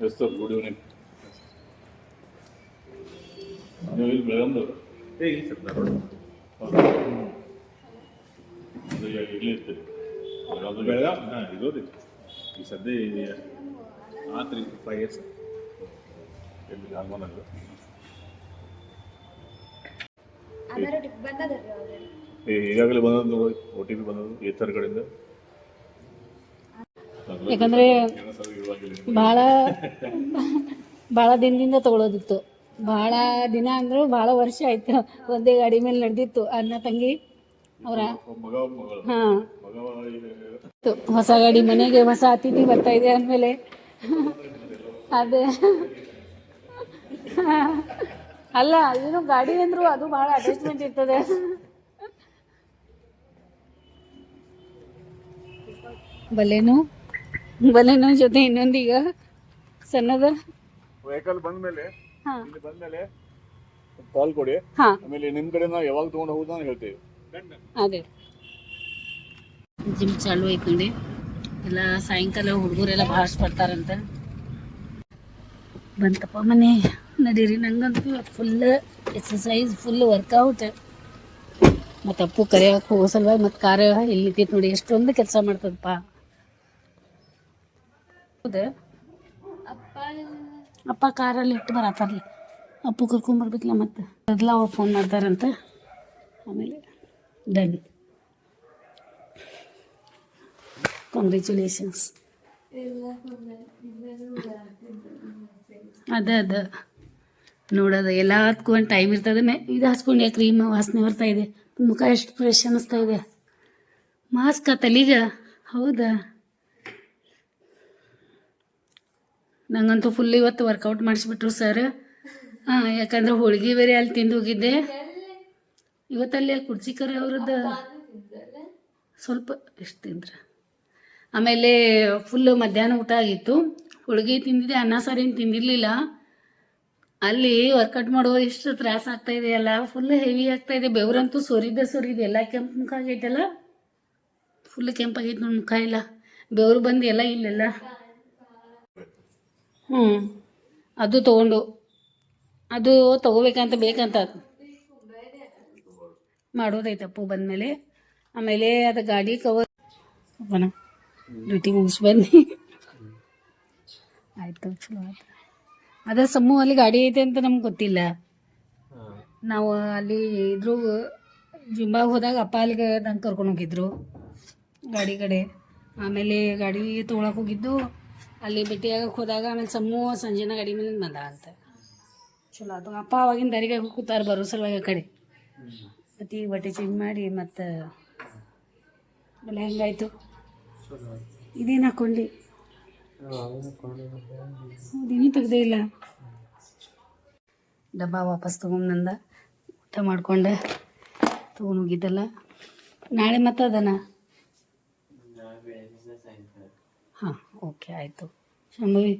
ಎಸ್ ಸರ್ ಗುಡ್ ಈವ್ನಿಂಗ್ ನೀವು ಇಲ್ಲಿ ಬೆಳಗಾಂದವ್ರು ಏ ಇಲ್ಲ ಸರ್ ಧಾರವಾಡ ಇಲ್ಲಿ ಇರ್ತೀರಿ ಬೆಳಗಾಂದಾಗ ಬೆಳಗಾಂ ಹಾಂ ಇರೋದು ಈ ಸದ್ಯ ಆತು ರೀ ಫೈವ್ ಇಯರ್ಸ್ ಇಲ್ಲಿ ಹನುಮಾನಗರ ಈಗಾಗಲೇ ಬಂದದ್ದು ನೋಡಿ. ಒ ಟಿ ಪಿ ಬಂದದ್ದು ಈ ಥರ ಕಡೆಯಿಂದ. ಯಾಕಂದ್ರೆ ಭಾಳ ಭಾಳ ದಿನದಿಂದ ತಗೊಳ್ಳೋದಿತ್ತು ಭಾಳ ದಿನ ಅಂದ್ರೆ ಭಾಳ ವರ್ಷ ಆಯ್ತು. ಒಂದೇ ಗಾಡಿ ಮೇಲೆ ನಡೆದಿತ್ತು ಅಣ್ಣ ತಂಗಿ ಅವರ. ಹಾಂ. ಹೊಸ ಗಾಡಿ ಮನೆಗೆ ಹೊಸ ಅತಿಥಿ ಬರ್ತಾ ಇದೆ ಅಂದಮೇಲೆ. ಅದೇ. ಅಲ್ಲ ಏನು ಗಾಡಿ ಅಂದ್ರು ಅದು ಭಾಳ ಅಟ್ಯಾಚ್ಮೆಂಟ್ ಇರ್ತದೆ. ಬಲೇನು ನನ್ನ ಜೊತೆ ಇನ್ನೊಂದೀಗ ಸಣ್ಣದ. ವೆಹಿಕಲ್ ಬಂದ ಮೇಲೆ ಇಲ್ಲಿ ಬಂದ್ಮೇಲೆ ಕಾಲ್ ಕೊಡಿ. ಹಾಂ. ಆಮೇಲೆ ನಿಮ್ಮ ಕಡೆ ನಾವು ಯಾವಾಗ ತಗೊಂಡು ಹೋಗೋದು ನಾನು ಹೇಳ್ತೀವಿ. ಅದೇ. ಜಿಮ್ ಚಾಲು ಐತೆ ನೋಡಿ ಎಲ್ಲ ಸಾಯಂಕಾಲ ಹುಡುಗರೆಲ್ಲ ಭಾಳಷ್ಟು ಬರ್ತಾರಂತ. ಬಂತಪ್ಪ ಮನೆ. ನಡೀರಿ ನಂಗಂತೂ ಫುಲ್ ಎಕ್ಸಸೈಸ್ ಫುಲ್ ವರ್ಕೌಟ್ ಮತ್ತು ಅಪ್ಪು ಕರೆಯೋಕೆ ಹೋಗೋ ಸಲುವಾಗಿ ಮತ್ತು ಕಾರ ಇಲ್ಲಿ ನಿಂತೈತೆ ನೋಡಿ ಎಷ್ಟೊಂದು ಕೆಲಸ ಮಾಡ್ತದಪ್ಪ. ಅಪ್ಪ ಕಾರಲ್ಲಿ ಇಟ್ಟು ಬರತ್ತಾರಲ್ಲ ಅಪ್ಪು ಕರ್ಕೊಂಬರ್ಬೇಕಲ್ಲ ಮತ್ತೆ. ಅದೆಲ್ಲ ಅವ್ರು ಫೋನ್ ಮಾಡ್ತಾರಂತ. ಆಮೇಲೆ ಡನ್ ಕಾಂಗ್ರ್ಯಾಚುಲೇಷನ್ಸ್ ಅದ ಅದ. ನೋಡೋದು ಎಲ್ಲ ಹತ್ಕೊ ಒಂದು ಟೈಮ್ ಇರ್ತದೆ. ಇದು ಹಚ್ಕೊಂಡೆ ಕ್ರೀಮ್ ವಾಸನೆ ಬರ್ತಾ ಇದೆ. ಮುಖ ಎಷ್ಟು ಫ್ರೆಶ್ ಅನ್ನಿಸ್ತಾ ಇದೆ. ಮಾಸ್ಕ್ ತಲೀಗ ಹೌದಾ? ನಂಗಂತೂ ಫುಲ್ ಇವತ್ತು ವರ್ಕೌಟ್ ಮಾಡಿಸ್ಬಿಟ್ರು ಸರ್ ಹಾಂ, ಯಾಕಂದ್ರೆ ಹೋಳಿಗೆ ಬೇರೆ ಅಲ್ಲಿ ತಿಂದು ಹೋಗಿದ್ದೆ. ಇವತ್ತಲ್ಲಿ ಅಲ್ಲಿ ಕುಡ್ಸಿಕರ ಅವ್ರದ್ದು ಸ್ವಲ್ಪ ಎಷ್ಟು ತಿಂದ್ರ? ಆಮೇಲೆ ಫುಲ್ ಮಧ್ಯಾಹ್ನ ಊಟ ಆಗಿತ್ತು. ಹೋಳ್ಗೆ ತಿಂದಿದ್ದೆ, ಅನ್ನ ಸಾರೇನು ತಿಂದಿರಲಿಲ್ಲ. ಅಲ್ಲಿ ವರ್ಕೌಟ್ ಮಾಡುವ ಎಷ್ಟು ತ್ರಾಸ ಆಗ್ತಾ ಇದೆಯಲ್ಲ ಫುಲ್ ಹೆವಿ ಆಗ್ತಾ ಇದೆ. ಬೆವರಂತೂ ಸೋರಿದ್ದೆ ಸೊರಿದೆ ಎಲ್ಲ ಕೆಂಪು ಮುಖ ಆಗೈತಲ್ಲ? ಫುಲ್ ಕೆಂಪಾಗೈತೆ ನೋಡಿ ಮುಖ ಎಲ್ಲ. ಬೆವರು ಬಂದು ಎಲ್ಲ ಇಲ್ಲೆಲ್ಲ? ಹ್ಞೂ ಅದು ತಗೊಂಡು. ಅದು ತಗೋಬೇಕಂತ ಬೇಕಂತ ಮಾಡೋದೈತಪ್ಪು ಬಂದಮೇಲೆ. ಆಮೇಲೆ ಅದು ಗಾಡಿ ಕವರ್ ಡ್ಯೂಟಿ ಮುಗಿಸಿ ಬನ್ನಿ. ಆಯ್ತು ಚಲೋ ಆಯ್ತು. ಅದ ಸಮ್ಮು ಅಲ್ಲಿ ಗಾಡಿ ಐತೆ ಅಂತ ನಮ್ಗೆ ಗೊತ್ತಿಲ್ಲ. ನಾವು ಅಲ್ಲಿ ಇದ್ರು, ಜುಂಬಾಗ ಹೋದಾಗ ಅಪ್ಪ ಅಲ್ಲಿಗೆ ನಂಗೆ ಕರ್ಕೊಂಡು ಹೋಗಿದ್ರು. ಗಾಡಿ ಕಡೆ. ಆಮೇಲೆ ಗಾಡಿ ತೊಗೊಳಕ್ಕೆ ಹೋಗಿದ್ದು. ಅಲ್ಲಿ ಭೇಟಿಯಾಗಕ್ಕೆ ಹೋದಾಗ ಆಮೇಲೆ ಸಮೂಹ ಸಂಜೆನ ಗಾಡಿ ಮೇಲೆ ಬಂದ ಅಂತ. ಚಲೋ ಅದು ಅಪ್ಪ ಅವಾಗಿನ ದಾರಿಗೆ ಕೂತಾರ ಬರೋ ಸಲುವಾಗಿ ಕಡೆ. ಮತ್ತು ಬಟ್ಟೆ ಚೇಂಜ್ ಮಾಡಿ ಮತ್ತು ಬೆಲೆ ಹೆಂಗಾಯ್ತು ಇದೇನು ಹಾಕೊಂಡಿ ಇನ್ನೂ ತೆಗ್ದೇ ಇಲ್ಲ. ಡಬ್ಬ ವಾಪಸ್ ತೊಗೊಂಬಂದ ಊಟ ಮಾಡ್ಕೊಂಡೆ. ತೊಗೊಂಡು ಹೋಗಿದ್ದಲ್ಲ. ನಾಳೆ ಮತ್ತೆ ಅದನ ಹಾಂ ಓಕೆ ಆಯಿತು. ಶಂಭವಿ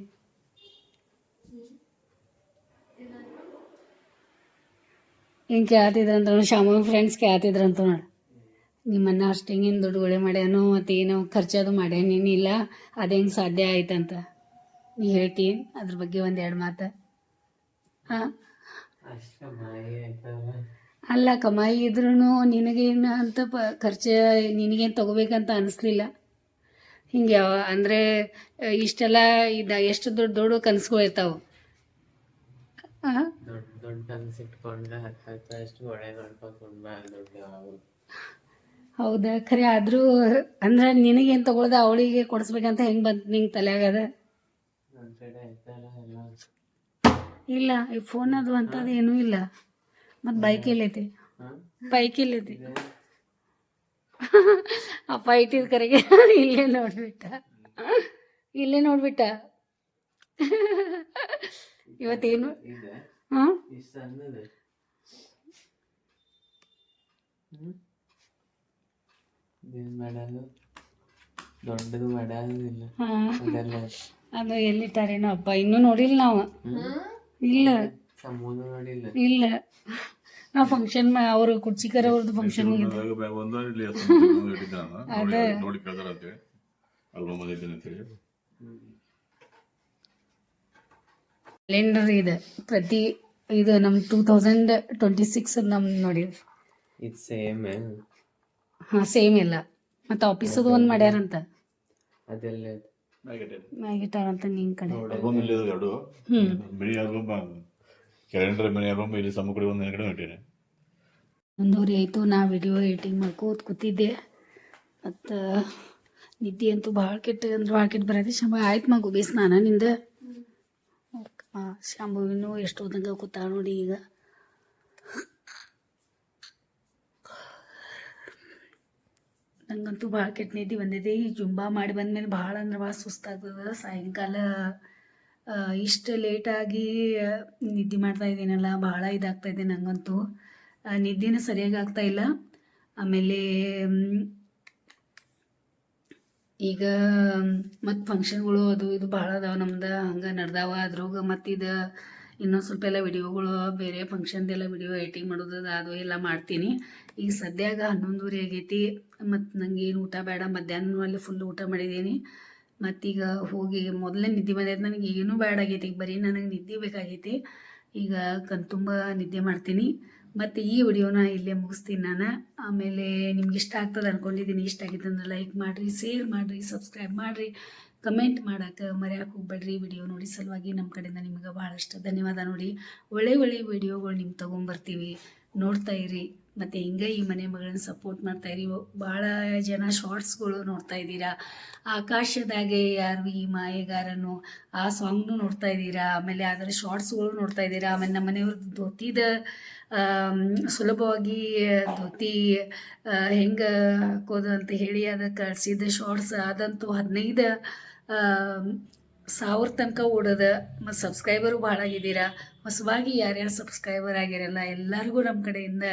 ಕೇಳ್ತಿದ್ರು ಕೇಳ್ತಿದ್ರಂತ ನೋಡಿ ಶಾಮ ಫ್ರೆಂಡ್ಸ್ ಕೇಳ್ತಿದ್ರಂತ ನೋಡಿ ನಿಮ್ಮನ್ನ ಅಷ್ಟು ಹಿಂಗಿನ ದುಡ್ಡುಗಳೇ ಮಾಡ್ಯಾನು ಮತ್ತು ಏನೋ ಖರ್ಚದು ಮಾಡ್ಯಾನೇನಿಲ್ಲ ಅದು ಹೆಂಗೆ ಸಾಧ್ಯ ಆಯ್ತಂತ? ನೀ ಹೇಳ್ತೀನಿ ಅದ್ರ ಬಗ್ಗೆ ಒಂದು ಎರಡು ಮಾತು ಹಾಂ ಅಲ್ಲ ಕಮಾಯಿ ಇದ್ರೂ ನಿನಗೇನು ಅಂತ ಪ ಖರ್ಚು ನಿನಗೇನು ತಗೋಬೇಕಂತ ಅನಿಸ್ಲಿಲ್ಲ. ಹಿಂಗೆ ಯಾವ ಅಂದರೆ ಇಷ್ಟೆಲ್ಲ ಇದು ಎಷ್ಟು ದೊಡ್ಡ ದೊಡ್ಡ ಕನಸುಗಳು ಇರ್ತಾವೆ. ಹೌದಾ? ಖರೆ ಆದರೂ ಅಂದ್ರೆ ನಿನಗೇನು ತಗೊಳ್ದ ಅವಳಿಗೆ ಕೊಡಿಸ್ಬೇಕಂತ ಹೆಂಗೆ ಬಂತು ನಿಂಗೆ ತಲೆಯಾಗದ? ಇಲ್ಲ ಈ ಫೋನ್ ಅದು ಅಂಥದ್ದು ಏನೂ ಇಲ್ಲ. ಮತ್ತು ಬೈಕ್ ಎಲ್ಲೈತಿ. ಹಾ? ಬೈಕ್ ಎಲ್ಲೈತಿ. ಅಪ್ಪ ಇಟ್ಟಿದ್ ಕರೆಗೆ ಇಲ್ಲೇ ನೋಡ್ಬಿಟ್ಟ. ಇಲ್ಲೇ ನೋಡ್ಬಿಟ್ಟ. ಇವತ್ತೇನು? ಹಾಂ? ಅದು ಎಲ್ಲಿಟ್ಟಾರೇನೋ ಅಪ್ಪ ಇನ್ನೂ ನೋಡಿಲ್ಲ ನಾವು. ಇಲ್ಲ. ಇಲ್ಲ. ನಾವು ಫಂಕ್ಷನ್ ಅವರು ಕುರ್ಚಿಕರ್ ಅವ್ರದ್ದು ಫಂಕ್ಷನ್ ನೋಡಿ ಅಂತೇಳಿ ಆಲ್ಬಮ್ ಅಂತೇಳಿ ಕ್ಯಾಲೆಂಡರ್ ಇದೆ. ಪ್ರತಿ ಇದು ನಮ್ ಟೂ ತೌಸಂಡ್ ಟ್ವೆಂಟಿ ಸಿಕ್ಸ್ ನಮ್ ನೋಡಿ. ಇದು ಸೇಮ್ ಹಾಂ ಸೇಮ್ ಇಲ್ಲ ಮತ್ತೆ ಆಫೀಸದು ಒಂದು ಮಾಡ್ಯಾರಂತ ಅದೆಲ್ಲ ಮ್ಯಾಗಿಟಾರ್ ಅಂತ ನಿನ್ ಕಡೆ. ಹ್ಮ್. Mini album calendar mini album ಇಲ್ಲಿ ಸಮ ಕಡೆ ಒಂದು ನೆನಗಡೆ ಇಟ್ಟಿನಿ ಒಂದೂವರೆ ಆಯಿತು, ನಾ ವಿಡಿಯೋ ಎಡಿಟಿಂಗ್ ಮಾಡ್ಕೋತ ಕೂತಿದ್ದೆ ಮತ್ತು ನಿದ್ದೆ ಅಂತೂ ಭಾಳ ಕೆಟ್ಟ ಅಂದ್ರೆ ಭಾಳ ಕೆಟ್ಟ ಬರತ್ತೆ. ಶಂಭ, ಆಯ್ತು ಮಗು ಬಿ ಸ್ನಾನ ನಿಂದ? ಶಂಭುವಿನ ಎಷ್ಟು ಹೋದಂಗೆ ಕೂತಾಳ ನೋಡಿ ಈಗ. ನಂಗಂತೂ ಭಾಳ ಕೆಟ್ಟ ನಿದ್ದೆ ಬಂದಿದೆ. ಈ ಜುಂಬಾ ಮಾಡಿ ಬಂದ್ಮೇಲೆ ಭಾಳ ಅಂದ್ರೆ ಭಾಳ ಸುಸ್ತಾಗ್ತದೆ. ಸಾಯಂಕಾಲ ಇಷ್ಟು ಲೇಟಾಗಿ ನಿದ್ದೆ ಮಾಡ್ತಾ ಇದ್ದೀನಲ್ಲ, ಭಾಳ ಇದಾಗ್ತಾ ಇದೆ ನನಗಂತೂ ನಿದ್ದೆನೂ ಸರಿಯಾಗಿ ಆಗ್ತಾ ಇಲ್ಲ. ಆಮೇಲೆ ಈಗ, ಮತ್ತು ಫಂಕ್ಷನ್ಗಳು ಅದು ಇದು ಭಾಳ ಅದಾವ ನಮ್ದು, ಹಂಗೆ ನಡ್ದಾವ ಅದ್ರಾಗ ಮತ್ತು ಇದು ಇನ್ನೊಂದು ಸ್ವಲ್ಪ ಎಲ್ಲ ವಿಡಿಯೋಗಳು, ಬೇರೆ ಫಂಕ್ಷನ್ದೆಲ್ಲ ವಿಡಿಯೋ ಎಡಿಟಿಂಗ್ ಮಾಡೋದು, ಅದು ಎಲ್ಲ ಮಾಡ್ತೀನಿ. ಈಗ ಸದ್ಯಾಗ ಹನ್ನೊಂದುವರೆ ಆಗೈತಿ, ಮತ್ತು ನಂಗೆ ಏನು ಊಟ ಬೇಡ ಮಧ್ಯಾಹ್ನ ಅಲ್ಲಿ ಫುಲ್ ಊಟ ಮಾಡಿದ್ದೀನಿ. ಮತ್ತೀಗ ಹೋಗಿ ಮೊದಲೇ ನಿದ್ದೆ ಬಂದೈತೆ ನನಗೆ ಏನೂ ಬೇಡ ಆಗೈತಿ. ಈಗ ಬರೀ ನನಗೆ ನಿದ್ದೆ ಬೇಕಾಗೈತಿ. ಈಗ ಕಣ್ತುಂಬ ನಿದ್ದೆ ಮಾಡ್ತೀನಿ. ಮತ್ತು ಈ ವಿಡಿಯೋನ ಇಲ್ಲೇ ಮುಗಿಸ್ತೀನಿ ನಾನು. ಆಮೇಲೆ ನಿಮ್ಗೆ ಇಷ್ಟ ಆಗ್ತದೆ ಅಂದ್ಕೊಂಡಿದ್ದೀನಿ ಇಷ್ಟ ಆಗಿತ್ತು ಅಂದ್ರೆ ಲೈಕ್ ಮಾಡಿರಿ, ಶೇರ್ ಮಾಡಿರಿ, ಸಬ್ಸ್ಕ್ರೈಬ್ ಮಾಡಿರಿ. ಕಮೆಂಟ್ ಮಾಡಕ್ಕೆ ಮರೆಯೋಕೆ ಹೋಗ್ಬೇಡ್ರಿ. ವಿಡಿಯೋ ನೋಡಿ ಸಲುವಾಗಿ ನಮ್ಮ ಕಡೆಯಿಂದ ನಿಮಗೆ ಭಾಳಷ್ಟು ಧನ್ಯವಾದ ನೋಡಿ. ಒಳ್ಳೆ ಒಳ್ಳೆ ವಿಡಿಯೋಗಳು ನಿಮ್ಗೆ ತೊಗೊಂಬರ್ತೀವಿ. ನೋಡ್ತಾ ಇರಿ. ಮತ್ತು ಹಿಂಗೆ ಈ ಮನೆ ಮಗಳನ್ನ ಸಪೋರ್ಟ್ ಮಾಡ್ತಾ ಇದೀವಿ ಭಾಳ ಜನ ಶಾರ್ಟ್ಸ್ಗಳು ನೋಡ್ತಾ ಇದ್ದೀರಾ? ಆಕಾಶದಾಗೆ ಯಾರು ಈ ಮಾಯೆಗಾರನು? ಆ ಸಾಂಗ್ನು ನೋಡ್ತಾ ಇದ್ದೀರಾ? ಆಮೇಲೆ ಅದರ ಶಾರ್ಟ್ಸ್ಗಳು ನೋಡ್ತಾ ಇದ್ದೀರಾ? ಆಮೇಲೆ ನಮ್ಮ ಮನೆಯವ್ರದ್ದು ಧೋತಿದ ಸುಲಭವಾಗಿ ಧೋತಿ ಹೆಂಗೆ ಹಾಕೋದು ಅಂತ ಹೇಳಿ ಅದಕ್ಕೆ ಕಳಿಸಿದ ಶಾರ್ಟ್ಸ್ ಅದಂತೂ ಹದಿನೈದು ಸಾವಿರ ತನಕ ಓಡೋದ ಮತ್ತು ಸಬ್ಸ್ಕ್ರೈಬರು ಭಾಳ ಆಗಿದ್ದೀರಾ? ಹೊಸವಾಗಿ ಯಾರ್ಯಾರು ಸಬ್ಸ್ಕ್ರೈಬರ್ ಆಗಿರಲ್ಲ ಎಲ್ಲರಿಗೂ ನಮ್ಮ ಕಡೆಯಿಂದ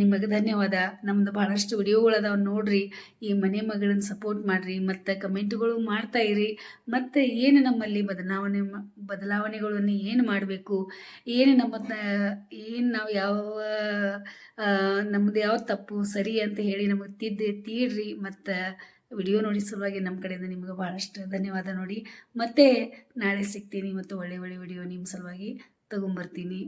ನಿಮಗೆ ಧನ್ಯವಾದ. ನಮ್ದು ಭಾಳಷ್ಟು ವಿಡಿಯೋಗಳು ಅದಾವ ನೋಡ್ರಿ. ಈ ಮನೆ ಮಗಳನ್ನ ಸಪೋರ್ಟ್ ಮಾಡಿರಿ, ಮತ್ತು ಕಮೆಂಟ್ಗಳು ಮಾಡ್ತಾ ಇರಿ. ಮತ್ತು ಏನು ನಮ್ಮಲ್ಲಿ ಬದಲಾವಣೆ ಬದಲಾವಣೆಗಳನ್ನು ಏನು ಮಾಡಬೇಕು? ಏನು ನಮ್ಮ ಏನು ನಾವು ಯಾವ ನಮ್ಮದು ಯಾವ ತಪ್ಪು, ಸರಿ ಅಂತ ಹೇಳಿ ನಮಗೆ ತಿದ್ದೆ, ತೀಡ್ರಿ. ಮತ್ತು ವಿಡಿಯೋ ನೋಡಿ ಸಲುವಾಗಿ ನಮ್ಮ ಕಡೆಯಿಂದ ನಿಮಗೆ ಭಾಳಷ್ಟು ಧನ್ಯವಾದ ನೋಡಿ. ಮತ್ತೆ ನಾಳೆ ಸಿಗ್ತೀನಿ ಮತ್ತು ಒಳ್ಳೆ ಒಳ್ಳೆ ವಿಡಿಯೋ ನಿಮ್ಮ ಸಲುವಾಗಿ ತಗೊಂಬರ್ತೀನಿ.